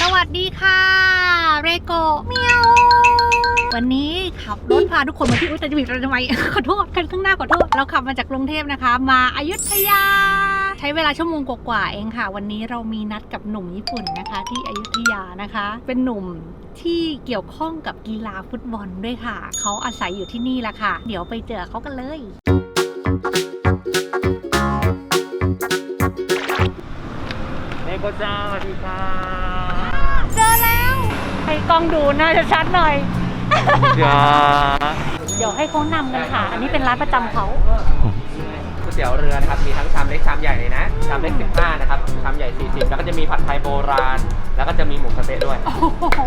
สวัสดีค่ะ เรโกเมียววันนี้ขับรถพาทุกคนมาที่อุตรดิตถ์ทำไม ขอโทษกันข้างหน้าขอโทษ เราขับมาจากกรุงเทพนะคะ มาอายุทยา ใช้เวลาชั่วโมงกว่าๆเองค่ะ วันนี้เรามีนัดกับหนุ่มญี่ปุ่นนะคะ ที่อยุธยานะคะ เป็นหนุ่มที่เกี่ยวข้องกับกีฬาฟุตบอลด้วยค่ะ เขาอาศัยอยู่ที่นี่แหละค่ะ เดี๋ยวไปเจอเขากันเลยเนโกจังสวัสดีค่ะ ให้กล้องดูน่าจะชัดหน่อยจ้าเดี๋ยวให้เขานำกันค่ะ อันนี้เป็นร้านประจำเขา ก๋วยเตี๋ยวเรือนะครับมีทั้งชามเล็กชามใหญ่เลยนะชามเล็ก15นะครับชามใหญ่40แล้วก็จะมีผัดไทยโบราณ แล้วก็จะมีหมูสะเต๊ะด้วย โอ้โห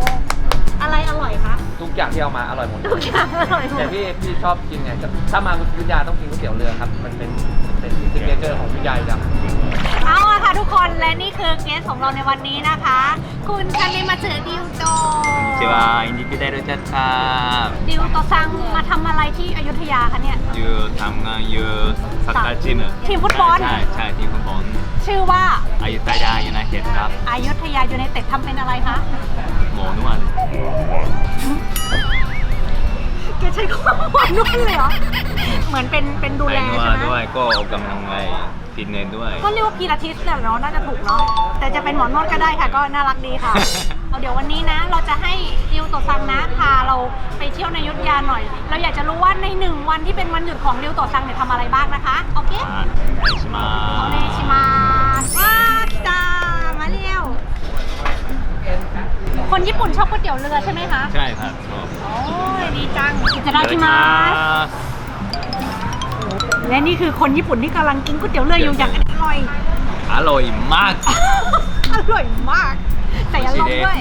อะไรอร่อยคะทุกอย่างที่เอามาอร่อยหมด ทุกอย่างอร่อยหมแต่ดพี่พี่ชอบกินไงถ้ามาอยุธยาต้องกินก๋วยเตี๋ยวเรือครับ มันเป็นเป็นซิกเนเจอร์ของอยุธยาอยู่แล้วเอาละค่ะทุกคนและนี่คือเกสของเราในวันนี้นะคะ คุณคันเนมาเจอดิวโตจิวาอินดิพิเดอร์จัดค่ะดิวโตซังมาทำอะไรที่อยุธยาคะเนี่ยอยู่ทำงานอยู่สักการ์จิมทีมฟุตบอล ใช่ใช่ทีมฟุตบอลชื่อว่าอายุทยายูไนเต็ดครับ อายุทยายูไนเต็ดทำเป็นอะไรคะห มอวัแกใช้คำว่านวดเลยเหรอ เหมือนเป็นเป็นดูแลใช่ไหมด้วยก็กำลังไงยฟิตเนสด้วย ก็เรียกว่าพีลาทิสแหละเนาะน่าจะถูกเนาะ แต่จะเป็นหมอนวดก็ได้ค่ะ ก็น่ารักดีค่ะ เอาเดี๋ยววันนี้นะ เราจะให้ดิวตัวซังนะพาเราไปเที่ยวในยุทธยาหน่อย เราอยากจะรู้ว่าในหนึ่งวันที่เป็นวันหยุดของดิวตัวซังเนี่ยทำอะไรบ้างนะคะ โอเคอ่ชิมาเนชิมา คนญี่ปุ่นชอบก๋วยเตี๋ยวเรือใช่ไหมคะ ใช่ครับชอบโอ้ยดีจังอิตาดาคิมาสและนี่คือคนญี่ปุ่นที่กำลังกินก๋วยเตี๋ยวเรืออยู่อย่างอร่อย อร่อยมาก อร่อยมากใส่อารมณ์ด้วย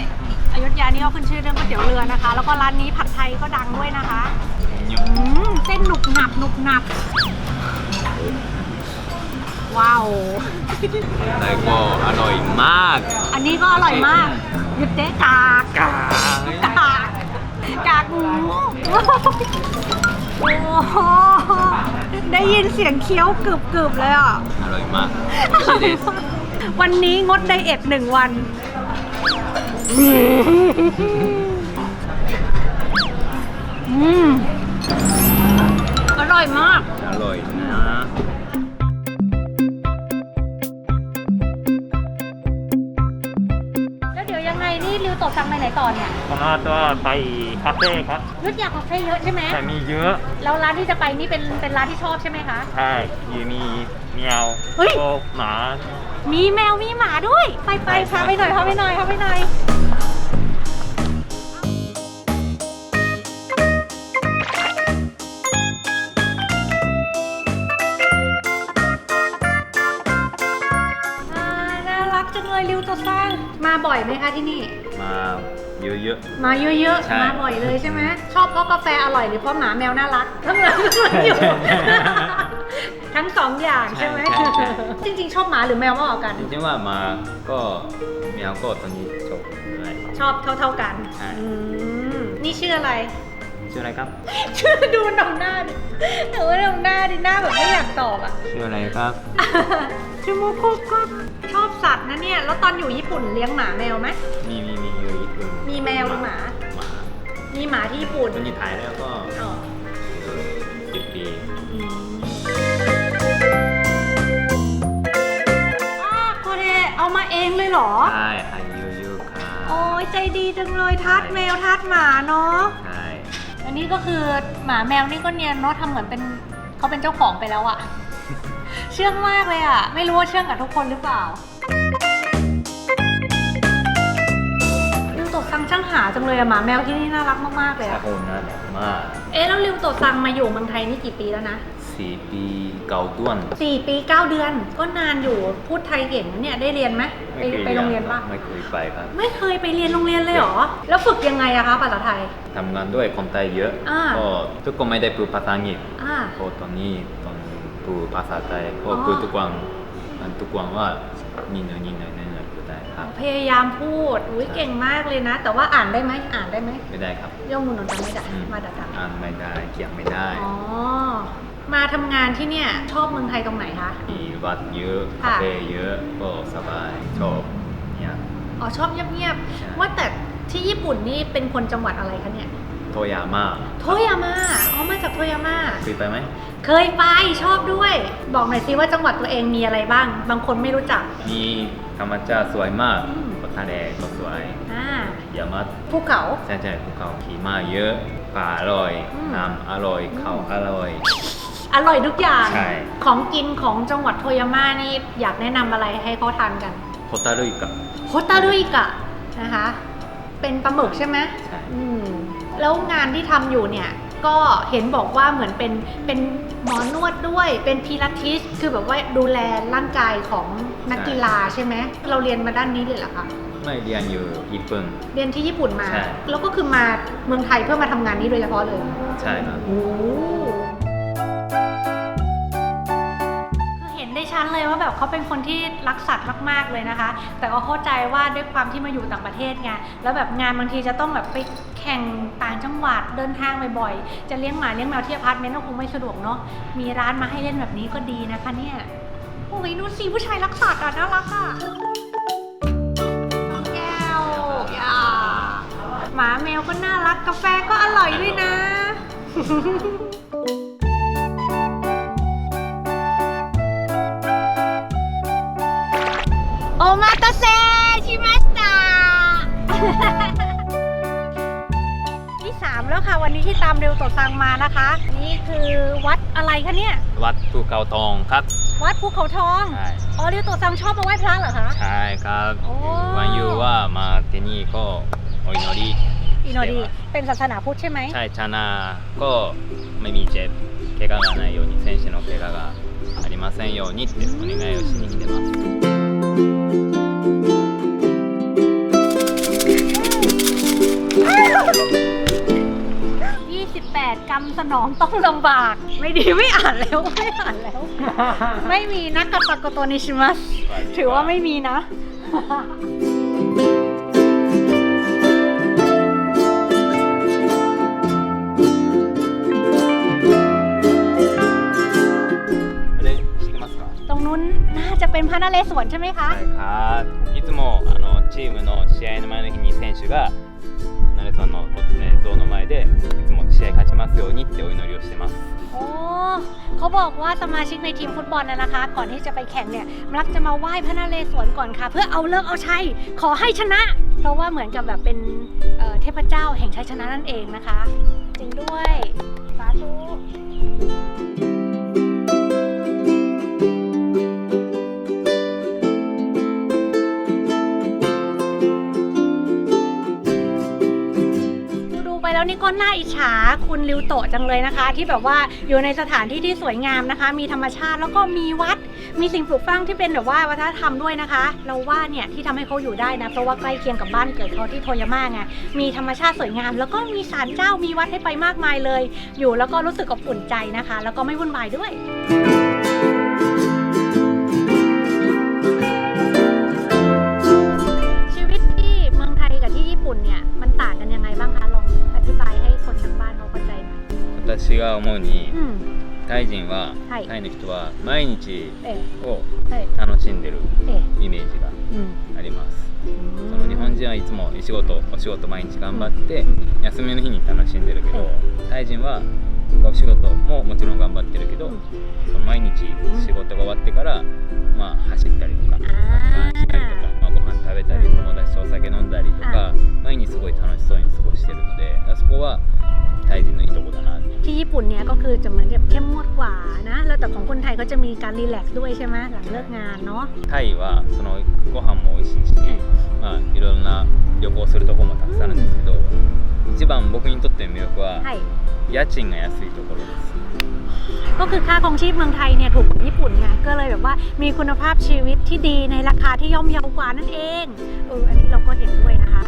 อยุธยานี่ก็ขึ้นชื่อเรื่องก๋วยเตี๋ยวเรือนะคะ แล้วก็ร้านนี้ผัดไทยก็ดังด้วยนะคะอืมเส้นหนุบหนับหนุบหนับ ว้าวแล้วก็อร่อยมาก อันนี้ก็อร่อยมาก หยุดเจ๊กากกากากากหมูโอ้โหได้ยินเสียงเคี้ยวกรึบกึบเลยอะ อร่อยมาก วันนี้งดไดเอทหนึ่งวัน อืมอร่อยมาก อร่อย สั่งไปไหนตอนเนี่ยก็น่าจะไปคาเฟ่ครับนุชอยากคาเฟ่เยอะใช่ไหมแต่มีเยอะแล้วร้านที่จะไปนี่เป็นเป็นร้านที่ชอบใช่ไหมคะใช่ยู่มีแมวโคหมา มีแมวมีหมาด้วย ไปไปพาไปหน่อยพาไปหน่อยพาไปหน่อย อยไหมคะที่นี่ มาเยอะ มาเยอะใช่ ๆ มาบ่อยเลยใช่ไหมชอบเพราะกาแฟอร่อยหรือเพราะหมาแมวน่ารักทั้งนั้นอยู่ ทั้งสองอย่างใช่ไหมใช่ใช่ จริง ๆ ชอบหมาหรือแมวมากกว่ากัน ๆจริงๆว่ามาก็เมียวก็ตอนนี้จบเลย ชอบเท่า ๆกันใช่ อืมนี่ชื่ออะไร ชื่ออะไรครับ ชื่อดูหน้ำหน้าดิหนูว่าหน้ำหน้าดิหน้าแบบไม่อยากตอบอะ ชื่ออะไรครับ ชื่อโมโคก็ชอบสัตว์นะเนี่ย แล้วตอนอยู่ญี่ปุ่นเลี้ยงหมาแมวไหม มีมีมีอยู่ญี่ปุ่นมีแมวหรือหมา หมามีหมาที่ญี่ปุ่นตอนนี้ถ่ายแล้วก็อ๋อสิบปีอ่าโคเรเอามาเองเลยเหรอ ใช่อายุเยอะค่ะโอ้ยใจดีจังเลยทัดแมวทัดหมาเนาะ ใช่อันนี้ก็คือหมาแมวนี่ก็เนียนเนาะทำเหมือนเป็นเขาเป็นเจ้าของไปแล้วอะเชื่องมากเลยอะไม่รู้ว่าเชื่องกับทุกคนหรือเปล่า ริวโตะซังช่างหาจังเลยอะหมาแมวที่นี่น่ารักมากๆเลยใช่อะโอ้น่ารักมากเอ๊ะแล้วริวโตะซังมาอยู่เมืองไทยนี่กี่ปีแล้วนะสี่ปีเก่าด้วนสี่ปีเก้าเดือน ก็นานอยู่พูดไทยเก่งนะเนี่ยได้เรียนไหมไปม่คไปโรงเรียนปะไม่เคยไปครับไม่เคยไปเรียนโรงเรียนเลยเหรอ แล้วฝึกยังไงอะคะภาษาไทย ทำงานด้วยคนไทยเยอะอ่า ก็ทุกคนไม่ได้พูดภาษาอังกฤษอ่าเพราะตอนนี้ตอน พูดภาษาไทยก็อ๋อพูดทุกวันมันทุกวันว่านี่หน่อยนี่หน่อยนี่หน่อยพูดได้ครับ พยายามพูดอุ้ยเก่งมากเลยนะ แต่ว่าอ่านได้ไหมอ่านได้ไหมไม่ได้ครับย่อมูลนนท์จำไม่ได้อืมาดัดดังอ่านไม่ได้เขียนไม่ได้อ๋อมาทำงานที่เนี่ยชอบเมืองไทยตรงไหนคะมีวัดเยอะค่ะคาเฟ่เยอะก็สบายชอบเนี่ยออ๋อชอบเงียบใช่ๆว่าแต่ที่ญี่ปุ่นนี่เป็นคนจังหวัดอะไรคะเนี่ยโทยาม่าโทยาม่าอ๋อมาจากโทยาม่าเคยไปไหม เคยไปชอบด้วย บอกหน่อยสิว่าจังหวัดตัวเองมีอะไรบ้าง บางคนไม่รู้จัก มีธรรมชาติสวยมากอืมทะเลก็สวยอ่ายามาภูเขา ใช่ใช่ภูเขาขี่ม้าเยอะปลาอร่อยอืม น้ำอร่อยข้าวอร่อย อร่อยทุกอย่าง ใช่ ของกินของจังหวัดโทยาม่านี่อยากแนะนำอะไรให้เขาทานกันโฮตารุอิกะโฮตารุอิกะนะคะ เป็นปลาหมึกใช่ไหมใช่ อืมแล้วงานที่ทำอยู่เนี่ย ก็เห็นบอกว่าเหมือนเป็นเป็นหมอนวดด้วย เป็นพิลาทิส คือแบบว่าดูแลร่างกายของนักกีฬาใช่ไหม เราเรียนมาด้านนี้เลยเหรอคะไม่เรียนอยู่ญี่ปุ่น เรียนที่ญี่ปุ่นมา ใช่ แล้วก็คือมาเมืองไทยเพื่อมาทำงานนี้โดยเฉพาะเลย ใช่ครับ โอ้ แบบเขาเป็นคนที่รักสัตว์มากๆเลยนะคะ แต่ก็เข้าใจว่าด้วยความที่มาอยู่ต่างประเทศไงแล้วแบบงานบางทีจะต้องแบบไปแข่งต่างจังหวัดเดินทางบ่อยๆจะเลี้ยงหมาเลี้ยงแมวที่อพาร์ตเมนต์ก็คงไม่สะดวกเนาะมีร้านมาให้เล่นแบบนี้ก็ดีนะคะเนี่ยโอ้ยดูสิผู้ชายรักสัตว์อะน่ารักอะแก้วอย่าหมาแมวก็น่ารักกาแฟก็อร่อยด้วยนะ มาตาเซชิมาสตา ที่สามแล้วค่ะวันนี้ที่ตามเร็วต่อซังมานะคะ นี่คือวัดอะไรคะเนี่ย วัดภูเขาทองครับ วัดภูเขาทอง ใช่ อ๋อเร็วต่อซังชอบมาไหว้พระเหรอคะ ใช่ครับ โอ้ วันยูว่ามาที่นี่ก็โอยนอริ อีโนดีเป็นศาสนาพุทธใช่ไหม ใช่ชนะก็ไม่มีเจ็บ怪我がないように選手の怪我がありませんようにってお願いをしに来てます 28 กรรมสนองต้องลำบาก ไม่ดีไม่อ่านแล้วไม่อ่านแล้ว ไม่มีนักกตะกโตนิชิมัส ถือว่าไม่มีนะ นพระนเรศวรใช่ไหมคะ はいครับいつもあのチームの試合の前の日に選手がナレソンの、ね、像の前でいつも試合勝ちますようにってお祈りをしてます โอ้เขาบอกว่าสมาชิกในทีมฟุตบอลนะนะคะ ก่อนที่จะไปแข่งเนี่ยมักจะมาไหว้พระนเรศวรก่อนค่ะ เพื่อเอาเลิกษ์เอาชัย ขอให้ชนะ เพราะว่าเหมือนกับแบบเป็นเอ่อเทพเจ้าแห่งชัยชนะนั่นเองนะคะ จริงด้วยสาธุ ไปแล้วนี่ก็น่าอิจฉาคุณริวโตะจังเลยนะคะ ที่แบบว่าอยู่ในสถานที่ที่สวยงามนะคะ มีธรรมชาติแล้วก็มีวัด มีสิ่งปลูกสร้างที่เป็นแบบว่าวัฒนธรรมด้วยนะคะ เราว่าเนี่ยที่ทำให้เขาอยู่ได้นะเพราะว่าใกล้เคียงกับบ้านเกิดเขาที่โทยาม่าไงมีธรรมชาติสวยงาม แล้วก็มีศาลเจ้ามีวัดให้ไปมากมายเลย อยู่แล้วก็รู้สึกอบอุ่นใจนะคะ แล้วก็ไม่วุ่นวายด้วย 私が思うに、タイ人は、はい。タイの人は毎日を楽しんでるイメージがあります、その日本人はいつも仕事お仕事毎日頑張ってうん。休みの日に楽しんでるけどタイ人はお仕事ももちろん頑張ってるけど、うん。その毎日仕事が終わってから、まあ、走ったりとかサッカーしたりとか、まあ、ご飯食べたり友達とお酒飲んだりとか毎日すごい楽しそうに過ごしてるのでだそこはタイ人のいいとこだな ที่ญี่ปุ่นเนี่ยก็คือจะเหมือนแบบเข้มงวดกว่านะ แล้วแต่ของคนไทยก็จะมีการรีแลกซ์ด้วยใช่ไหมหลังเลิกงานเนาะ タイはそのご飯も美味しいし、まあ、いろんな旅行するとこもたくさんあるんですけど一番僕にとっての魅力は ใช่ 家賃が安いところです ก็คือค่าครองชีพเมืองไทยเนี่ยถูกกว่าญี่ปุ่นไง ก็เลยแบบว่ามีคุณภาพชีวิตที่ดีในราคาที่ย่อมเยาวกว่านั่นเอง เออ อันนี้เราก็เห็นด้วยนะคะ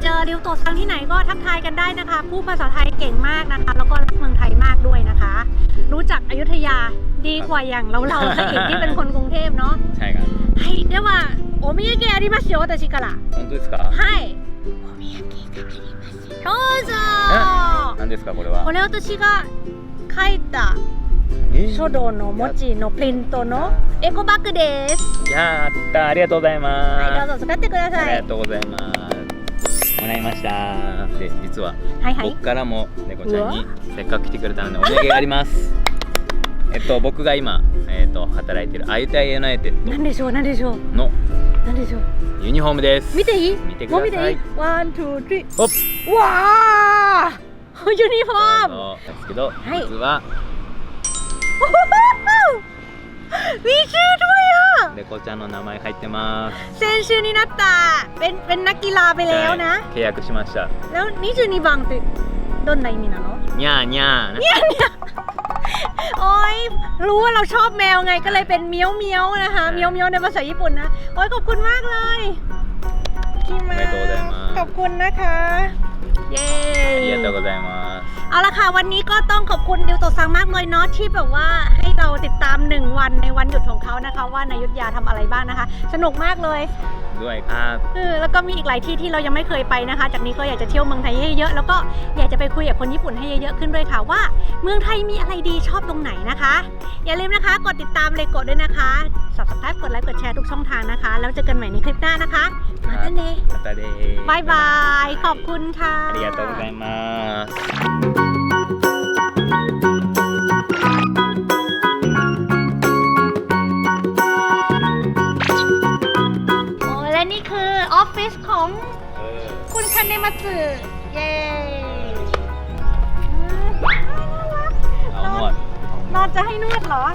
เกิดไปเจอริวโตซังที่ไหนก็ทักทายกันได้นะคะพูดภาษาไทยเก่งมากนะคะ แล้วก็รักเมืองไทยมากด้วยนะคะ รู้จักอยุธยาดีกว่าอย่างเราเราๆซะอีกที่เป็นคนกรุงเทพเนาะ ใช่ครับ はいではお土産ありますよ私から本当ですかはいお土産がありますどうぞ何ですかこれはこれ私が書いたえ書道の文字のプリントのエコバッグですやったありがとうございます、はいどうぞ使ってくだあさいりがとうございます もらいました。で実は僕からも猫ちゃんにせっかく来てくれたのでお土産があります。えっと僕が今、えっと、働いてるアユタイユナイテッドなんでしょうなんでしょう。のなんでしょう。ユニフォームです。見ていい？見てください。もう見ていい？ワン、ツー、スリー。ほっ。わあ ユニフォーム。ですけど、はい、実はウィ should ด้วยอ่ะ 猫ちゃんの名前入ってます先週になったเป็นเป็นนักกีฬาไปแล้วนะ はい契約しました แล้ว22番ってどんな意味なの にゃーにゃーね โอ้ยรู้ว่าเราชอบแมวไงก็เลยเป็นเมียวเมียวนะคะ ใช่ เมียวเมียวในภาษาญี่ปุ่นนะ โอ้ยขอบคุณมากเลยคิมา ありがとうございます ขอบคุณนะคะ เย้ ありがとうございます เอาละค่ะ วันนี้ก็ต้องขอบคุณดิวโตซังมากเลยเนาะที่แบบว่าให้เราติดตาม 1 วันในวันหยุดของเขานะคะ ว่านายุทธยาทำอะไรบ้างนะคะ สนุกมากเลย ด้วยครับ เออแล้วก็มีอีกหลายที่ที่เรายังไม่เคยไปนะคะ จากนี้ก็อยากจะเที่ยวเมืองไทยให้เยอะแล้วก็อยากจะไปคุยกับคนญี่ปุ่นให้เยอะๆขึ้นด้วยค่ะว่า เมืองไทยมีอะไรดีชอบตรงไหนนะคะ อย่าลืมนะคะ กดติดตามเลยกดด้วยนะคะ subscribe กดไลค์กดแชร์ทุกช่องทางนะคะ แล้วเจอกันใหม่ในคลิปหน้านะคะมาตันเด またでーすบายบาย ขอบคุณค่ะ ありがとうございます โอ้และนี่คือออฟฟิศของคุณคันเนมัตสึเย้อืมเอาหมดนอนจะให้นวดเหรอ